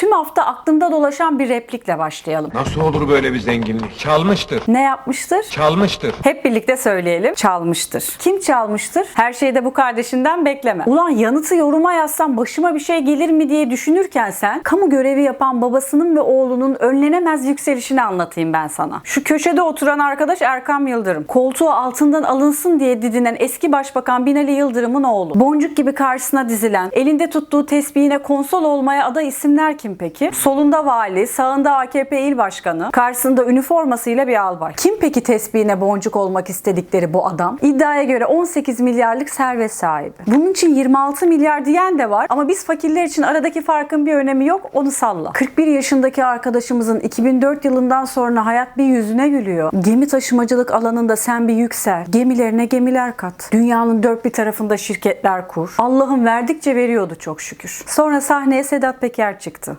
Tüm hafta aklımda dolaşan bir replikle başlayalım. Nasıl olur böyle bir zenginlik? Çalmıştır. Ne yapmıştır? Çalmıştır. Hep birlikte söyleyelim. Çalmıştır. Kim çalmıştır? Her şeyi de bu kardeşinden bekleme. Ulan yanıtı yoruma yazsam başıma bir şey gelir mi diye düşünürken sen kamu görevi yapan babasının ve oğlunun önlenemez yükselişini anlatayım ben sana. Şu köşede oturan arkadaş Erkam Yıldırım. Koltuğu altından alınsın diye didinen eski başbakan Binali Yıldırım'ın oğlu. Boncuk gibi karşısına dizilen, elinde tuttuğu tesbihine konsol olmaya aday isimler kim peki? Solunda vali, sağında AKP il başkanı, karşısında üniformasıyla bir albay. Kim peki tesbihine boncuk olmak istedikleri bu adam? İddiaya göre 18 milyarlık servet sahibi. Bunun için 26 milyar diyen de var ama biz fakirler için aradaki farkın bir önemi yok onu salla. 41 yaşındaki arkadaşımızın 2004 yılından sonra hayat bir yüzüne gülüyor. Gemi taşımacılık alanında sen bir yüksel. Gemilerine gemiler kat. Dünyanın dört bir tarafında şirketler kur. Allah'ın verdikçe veriyordu çok şükür. Sonra sahneye Sedat Peker çıktı.